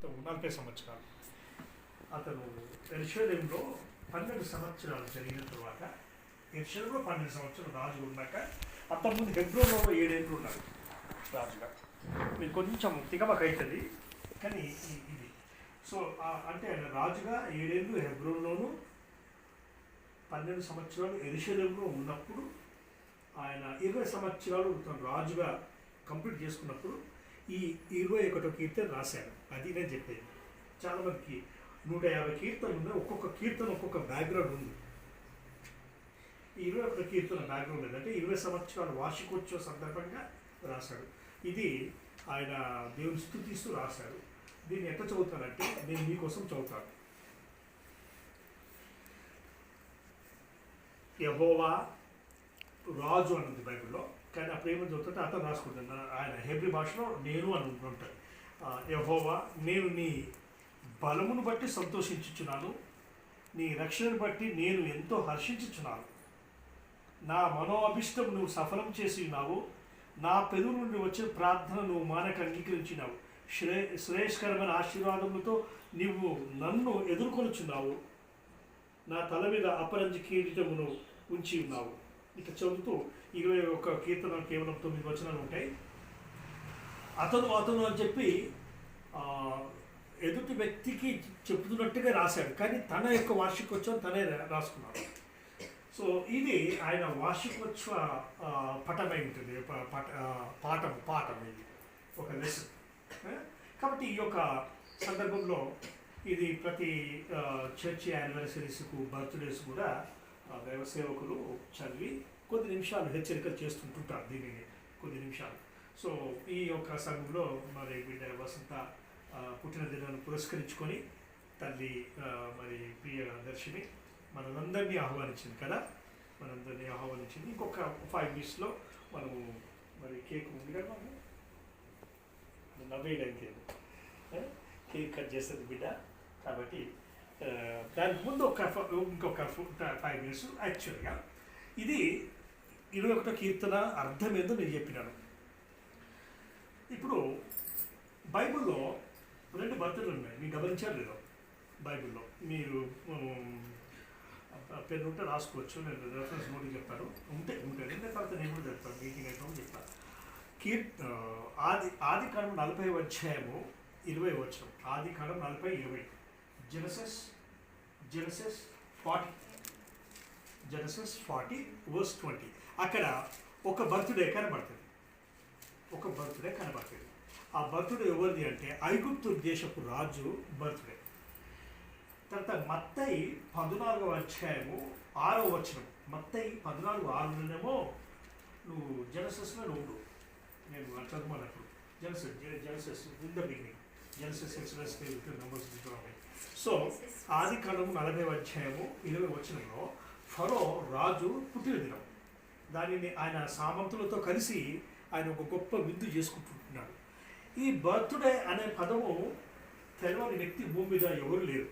అతను నలభై సంవత్సరాలు. అతను ఎరుషలేంలో పన్నెండు సంవత్సరాలు జరిగిన తర్వాత ఎర్షలేంలో పన్నెండు సంవత్సరాలు రాజు ఉన్నాక అంతకుముందు హెబ్రోలో ఏడేళ్ళు ఉన్నారు రాజుగా. మీరు కొంచెం తికమక అవుతుంది కానీ ఇది. సో అంటే ఆయన రాజుగా ఏడేళ్ళు హెబ్రోన్లోను పన్నెండు సంవత్సరాలు ఎరుషలేంలో ఉన్నప్పుడు ఆయన ఇరవై సంవత్సరాలు తను రాజుగా కంప్లీట్ చేసుకున్నప్పుడు ఈ ఇరవై ఒకటో కీర్తన రాశాను అది నేను చెప్పేది. చాలా మందికి నూట యాభై కీర్తనలు ఉన్నాయి ఒక్కొక్క కీర్తన ఒక్కొక్క బ్యాక్గ్రౌండ్ ఉంది. ఇరవై ఒకటో కీర్తన బ్యాక్గ్రౌండ్ ఏంటంటే ఇరవై సంవత్సరాల వార్షికోత్సవ సందర్భంగా రాశాడు. ఇది ఆయన దేవుని స్థుతిస్తూ రాశాడు దీన్ని ఎట్లా చదువుతానంటే నేను మీకోసం చదువుతాను. యహోవా రాజు అన్నది బైబిల్లో. కానీ ఆ ప్రేమ చదువుతుంటే అతను రాసుకుంటాను ఆయన హెబ్రి భాషలో నేను అని ఉంటుంది యహోవా నేను నీ బలమును బట్టి సంతోషించుచున్నాను. నీ రక్షణను బట్టి నేను ఎంతో హర్షించుచున్నాను. నా మనోఅభిష్టం నువ్వు సఫలం చేసి ఉన్నావు. నా పెదవు నుండి వచ్చిన ప్రార్థన నువ్వు మానక అంగీకరించినావు. శ్రే శ్రేయస్కరమైన ఆశీర్వాదములతో నీవు నన్ను ఎదుర్కొనుచున్నావు. నా తల మీద అపరంజ కిరీటమును ఉంచి ఉన్నావు. ఇక చదువుతూ ఇరవై ఒక్క కీర్తన కేవలం తొమ్మిది వచనాలు ఉంటాయి. అతను అతను అని చెప్పి ఎదుటి వ్యక్తికి చెప్తున్నట్టుగా రాశాడు. కానీ తన యొక్క వార్షికోత్సవం తనే రాసుకున్నాడు. సో ఇది ఆయన వార్షికోత్సవ పటమై ఉంటుంది. ప- పట పాఠం పాఠం ఇది. ఒక లెసన్ కాబట్టి ఈ యొక్క సందర్భంలో ఇది ప్రతి చర్చి యానివర్సరీస్కు బర్త్డేస్ కూడా దైవ సేవకులు చదివి కొద్ది నిమిషాలు హెచ్చరికలు చేస్తుంటుంటారు దీనిని కొద్ది నిమిషాలు. సో ఈ యొక్క సంఘంలో మరి బిడ్డ వసంత పుట్టినదినాన్ని పురస్కరించుకొని తల్లి మరి ప్రియ దర్శిని మనందరినీ ఆహ్వానించింది కదా? మనందరినీ ఆహ్వానించింది. ఇంకొక ఫైవ్ మినిట్స్లో మనము మరి కేక్ ఉంది కదా నవ్వేయడానికి కేక్. కట్ చేస్తుంది బిడ్డ కాబట్టి దానికి ముందు ఒక ఇంకొక ఫైవ్ మినిట్స్ యాక్చువల్గా ఇది ఇరవై ఒకటో కీర్తన అర్థం ఏందో నేను చెప్పినాను. ఇప్పుడు బైబిల్లో రెండు బర్త్డేలు ఉన్నాయి. మీరు గమనించారు లేదో? బైబిల్లో. మీరు పేరు ఉంటే రాసుకోవచ్చు. నేను రెఫరెన్స్ నోట్ చెప్తాను ఉంటే ఉంటే. ఉంటే తర్వాత నేను కూడా చెప్తాను. మీటింగ్ అయితే చెప్తాను. కీర్ ఆది ఆది కాలం నలభై వచ్చాయము ఇరవై వచ్చం ఆది కాలం నలభై ఇరవై. Genesis Genesis forty Genesis forty verse twenty అక్కడ ఒక బర్త్డే కనబడుతుంది. ఒక బర్త్డే కనబడుతుంది. ఆ బర్త్డే ఎవరిది అంటే ఐగుప్తు దేశపు రాజు బర్త్డే. తర్వాత మత్తయి పద్నాలుగవ అధ్యాయము ఆరవ వచనం. మత్తయి పద్నాలుగు ఆరులోనేమో నువ్వు జనసస్లో ఉండు. నేను చదువుకున్నప్పుడు Genesis Genesis in the beginning Genesis express numbers so ఆది కాలము నలభై అధ్యాయము ఇరవై వచనంలో ఫరో రాజు పుట్టినదినం. దానిని ఆయన సామంతులతో కలిసి ఆయన ఒక గొప్ప విందు చేసుకుంటున్నాడు. ఈ బర్త్డే అనే పదము తెలవని వ్యక్తి భూమి మీద ఎవరు లేరు.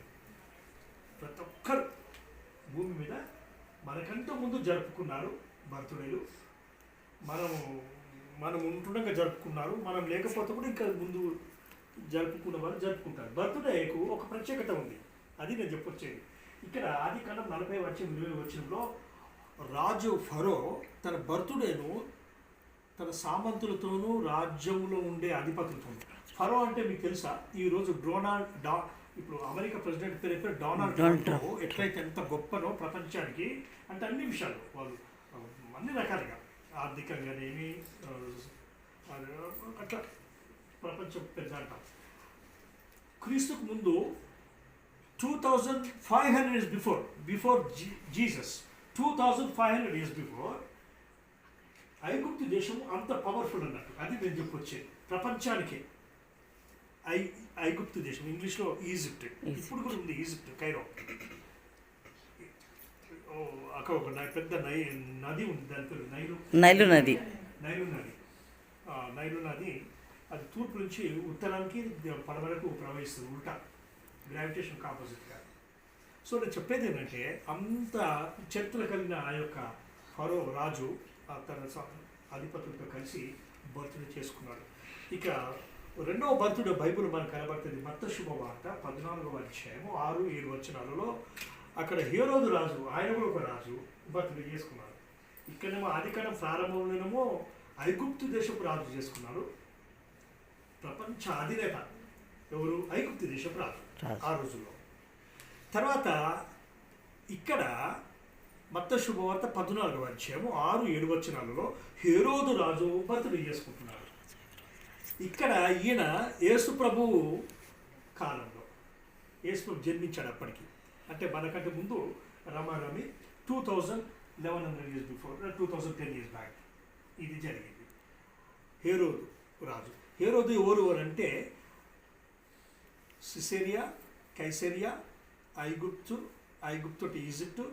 ప్రతి ఒక్కరు భూమి మీద మనకంటే ముందు జరుపుకున్నారు బర్త్డేలు. మనము మనం ఉంటుండగా జరుపుకున్నారు. మనం లేకపోతే కూడా ఇంకా ముందు జరుపుకున్న వాళ్ళు జరుపుకుంటారు. బర్త్డేకు ఒక ప్రత్యేకత ఉంది. అది నేను చెప్పొచ్చేది. ఇక్కడ ఆది కాలం నలభై వచ్చే ఇరవై వచ్చినలో రాజు ఫరో తన బర్త్డేను తన సామంతులతోనూ రాజ్యంలో ఉండే అధిపతులతోనూ. ఫరో అంటే మీకు తెలుసా? ఈరోజు డొనాల్డ్ డా ఇప్పుడు అమెరికా ప్రెసిడెంట్ పేరు పేరు డొనాల్డ్ ట్రంప్. ఎట్లయితే ఎంత గొప్పనో ప్రపంచానికి అంటే అన్ని విషయాలు వాళ్ళు అన్ని రకాలుగా ఆర్థికంగానేమి అట్లా ప్రపంచం పెద్ద అంటాం క్రీస్తుకు ముందు two thousand five hundred years before before Jesus two thousand five hundred years before ఐగుప్తు దేశం అంత పవర్ఫుల్ అన్నట్టు. అది నేను చెప్పొచ్చేది ప్రపంచానికే. ఐ ఐగుప్తు దేశం. ఇంగ్లీష్లో ఈజిప్ట్. ఇప్పుడు కూడా ఉంది ఈజిప్ట్ కైరో. అక్కడ ఒక పెద్ద నై నది ఉంది దాని పేరు నైలు. నైలు నది. నైలు నది. నైలు నది అది తూర్పు నుంచి ఉత్తరానికి పడమరకు ప్రవహిస్తుంది ఉల్టా. గ్రావిటేషన్ ఆపోజిట్గా సో నేను చెప్పేది ఏంటంటే అంత చరిత్ర కలిగిన ఆ యొక్క ఫరో రాజు ఆ తన అధిపతులతో కలిసి బర్త్డే చేసుకున్నాడు. ఇక రెండవ బర్త్డే బైబిల్ మనకు కనబడుతుంది మత్త శుభవార్త పద్నాలుగవ అధ్యాయము ఆరు ఏడు వచనాలలో. అక్కడ హీరోదు రాజు ఆయన కూడా ఒక రాజు బర్త్డే చేసుకున్నాడు. ఇక్కడేమో ఆదికాలం ప్రారంభంలోనేమో ఐగుప్తు దేశపు రాజు చేసుకున్నాడు. ప్రపంచ అధినేత. ఎవరు? ఐగుప్తు దేశపు రాజు. ఆ రోజుల్లో. తర్వాత ఇక్కడ మత్త శుభవార్త పద్నాలుగవ అధ్యాయము ఆరు ఏడు వచనాలలో హేరోదు రాజు బర్త్డే చేసుకుంటున్నాడు. ఇక్కడ ఈయన యేసు ప్రభువు కాలంలో. యేసు ప్రభు జన్మించాడు అప్పటికి. అంటే మనకంటే ముందు రమారమి two thousand eleven hundred years before two thousand ten years back ఇది జరిగింది. హేరోదు రాజు. హేరోదు ఎవరు ఎవరు అంటే సిసేరియా కైసేరియా ఐగుప్తు ఐగుప్తు Egypt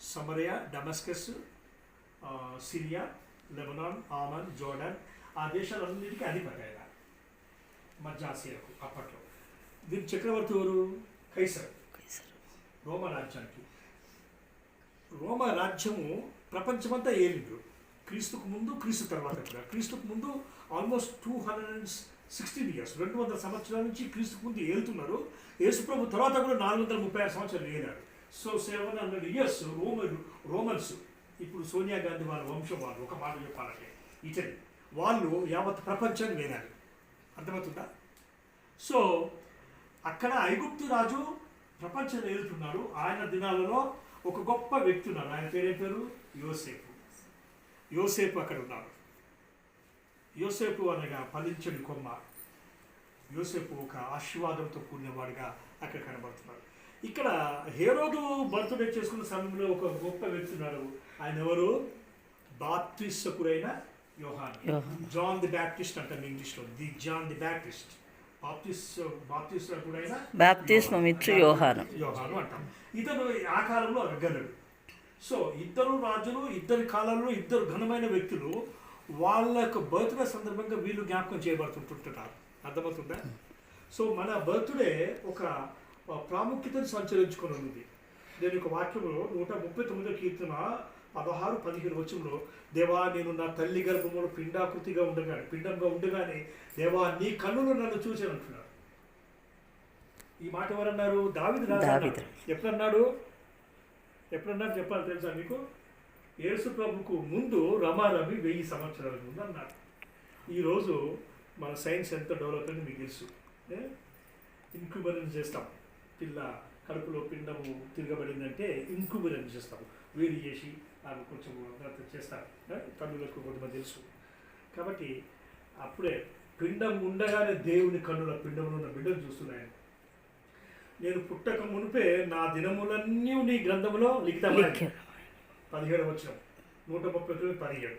Samaria Damascus Syria Lebanon Amman Jordan ఆ దేశాలన్నిటికీ అధిపతి ఆయన మధ్య అప్పట్లో. దీని చక్రవర్తి ఎవరు? కైసర్. రోమా రాజ్యానికి. రోమా రాజ్యము ప్రపంచమంతా ఏలిండ్రు. క్రీస్తుకు ముందు క్రీస్తు తర్వాత కూడా. క్రీస్తుకు ముందు almost two hundred and sixteen years రెండు వందల సంవత్సరాల నుంచి క్రీస్తు ముందు ఏలుతున్నారు యేసుప్రభు తర్వాత కూడా నాలుగు వందల ముప్పై ఆరు సంవత్సరాలు ఏలారు. So seven hundred years Roman Romans ఇప్పుడు సోనియా గాంధీ వాళ్ళ వంశం వాళ్ళు ఒక మాట చెప్పాలంటే ఇటలీ వాళ్ళు యావత్ ప్రపంచాన్ని వేలారు. అర్థమవుతుందా? సో అక్కడ ఐగుప్తు రాజు ప్రపంచం ఏలుతున్నాడు ఆయన దినాలలో ఒక గొప్ప వ్యక్తి ఉన్నాడు ఆయన పేరు పేరు? యోసేపు. యోసేపు అక్కడ ఉన్నాడు యోసేపు అనగా ఫలించని కొమ్మ. యోసేపు ఒక ఆశీర్వాదంతో కూడినవాడిగా అక్కడ కనబడుతున్నాడు. ఇక్కడ హేరోదు బర్త్డే చేసుకున్న సమయంలో ఒక గొప్ప వ్యక్తి ఉన్నాడు ఆయన ఎవరు? బాప్తిస్టకుడైన యోహాన్. జాన్ ది బ్యాప్టిస్ట్ అంటాం ఇంగ్లీష్లో. ది జాన్ ది బ్యాప్టిస్ట్ బాప్తిస్మం ఇచ్చు యోహాను. యోహాను అంటాం. ఇతను ఆ కాలంలో అగ్రగణుడు. సో ఇద్దరు రాజులు ఇద్దరి కాలంలో ఇద్దరు ఘనమైన వ్యక్తులు వాళ్ళ యొక్క బర్త్డే సందర్భంగా వీళ్ళు జ్ఞాపకం చేయబడుతుంటుంటారు. అర్థమవుతుందా? సో మన బర్త్డే ఒక ప్రాముఖ్యతను సంచరించుకొని ఉంది నేను ఒక వాక్యంలో నూట ముప్పై తొమ్మిదో కీర్తన పదహారు పదిహేను వచ్చంలో దేవా నేను నా తల్లి గర్భములో పిండాకృతిగా ఉండగానే పిండంగా ఉండగానే దేవా నీ కన్నులు నన్ను చూసాను అంటున్నాడు ఈ మాట ఎవరన్నారు? దావిది. ఎప్పుడన్నాడు ఎప్పుడన్నారు? చెప్పాలి తెలుసా మీకు? యేసు ప్రభుకు ముందు రమారమి వెయ్యి సంవత్సరాల ముందు అన్నాడు. ఈరోజు మన సైన్స్ ఎంత డెవలప్ అయింది మీకు తెలుసు. ఇంక్యుబరెన్స్ చేస్తాం. పిల్ల కడుపులో పిండము తిరగబడిందంటే ఇంక్యుబరెన్స్ చేస్తాం వేడి చేసి అవి కొంచెం చేస్తారు. తల్లులకు కొంతమంది తెలుసు. కాబట్టి అప్పుడే పిండం ఉండగానే దేవుని కన్నుల పిండంలో ఉన్న బిడ్డలు చూస్తున్నాయని నేను పుట్టక మునిపే నా దినములన్నీ నీ గ్రంథంలో లిఖితమైన పదిహేడు వచ్చిన. నూట ముప్పై తొమ్మిది పదిహేడు.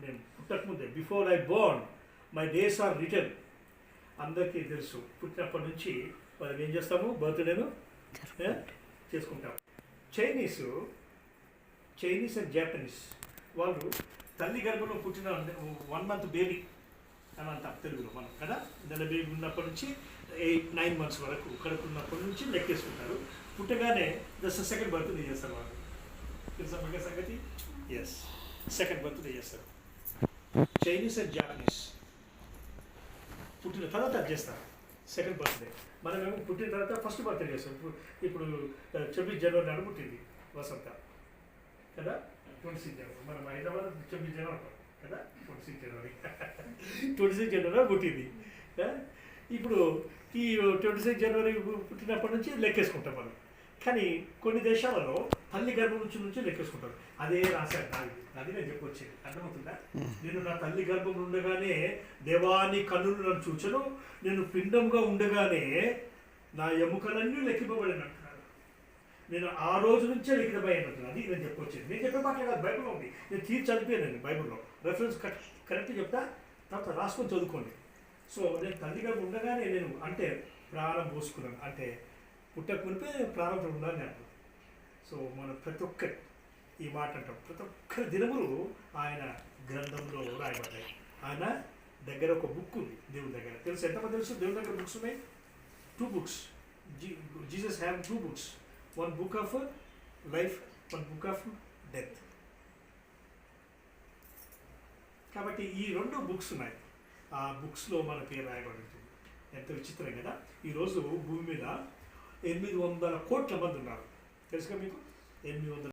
నేను పుట్టక ముందే before I born my days are return అందరికీ తెలుసు పుట్టినప్పటి నుంచి మనం ఏం చేస్తాము? బర్త్డేను ఏ? చేసుకుంటాం. Chinese Chinese and Japanese. వాళ్ళు తల్లి గర్భంలో పుట్టిన వన్ మంత్ బేబీ అని అంటాం తెలుగులో మనం కదా? నెల బేబీ ఉన్నప్పటి నుంచి ఎయిట్ నైన్ మంత్స్ వరకు కడుపున్నప్పటి నుంచి లెక్కేసుకుంటారు. పుట్టగానే జస్ట్ సెకండ్ బర్త్డే చేస్తారు వాళ్ళు. తెలుసా మీకు సంగతి ఎస్ సెకండ్ బర్త్డే చేస్తారు చైనీస్ అండ్ జాపనీస్ పుట్టిన తర్వాత అది చేస్తారు సెకండ్ బర్త్డే మనమేమో పుట్టిన తర్వాత ఫస్ట్ బర్త్డే చేస్తాం. ఇప్పుడు ఇప్పుడు చబ్బీస్ జనవరి నాడు పుట్టింది వసంత. కదా? ట్వంటీ సిక్స్ జనవరి మనం హైదరాబాద్ చబ్బీస్ జనవరి కదా? Twenty six January twenty six January పుట్టింది? ఇప్పుడు ఈ ట్వంటీ సిక్స్ జనవరి పుట్టినప్పటి నుంచి లెక్కేసుకుంటాం మనం. కానీ కొన్ని దేశాలలో తల్లి గర్భం నుంచి నుంచి లెక్కేసుకుంటారు అదే రాశారు దాని అది నేను చెప్పొచ్చేది. అర్థమవుతుందా? నేను నా తల్లి గర్భం ఉండగానే దేవాని కన్నులు నన్ను చూచను. నేను పిండంగా ఉండగానే నా ఎముకలన్నీ లెక్కింపబడిన నేను ఆ రోజు నుంచే లిఖితమైనట్టు అది నేను చెప్పొచ్చేది. నేను చెప్పే మాట కాదు. బైబిల్లో ఉంది. నేను తీర్చి చదివాను బైబిల్లో. రెఫరెన్స్ కరెక్ట్ చెప్తా? తర్వాత రాసుకొని చదువుకోండి. సో నేను తల్లి గర్భం ఉండగానే నేను అంటే ప్రాణం పోసుకున్నాను. అంటే పుట్టక మునిపే ప్రారంభం ఉండాలి నేను సో మనం ప్రతి ఒక్కరి ఈ మాట అంటాం. ప్రతి ఒక్కరి దినములు ఆయన గ్రంథంలో రాయబడ్డాయి. ఆయన దగ్గర ఒక బుక్ ఉంది దేవుని దగ్గర. తెలుసు? ఎంతమంది తెలుసు? దేవుని దగ్గర బుక్స్ ఉన్నాయి? Two books G Jesus have two books one book of life one book of death కాబట్టి ఈ రెండు బుక్స్ ఉన్నాయి. ఆ బుక్స్లో మన పేరు రాయబడి ఉంటుంది. ఎంత విచిత్రం కదా? ఈరోజు భూమి మీద ఎనిమిది వందల కోట్ల మంది ఉన్నారు. తెలుసుగా మీకు? ఎనిమిది వందల.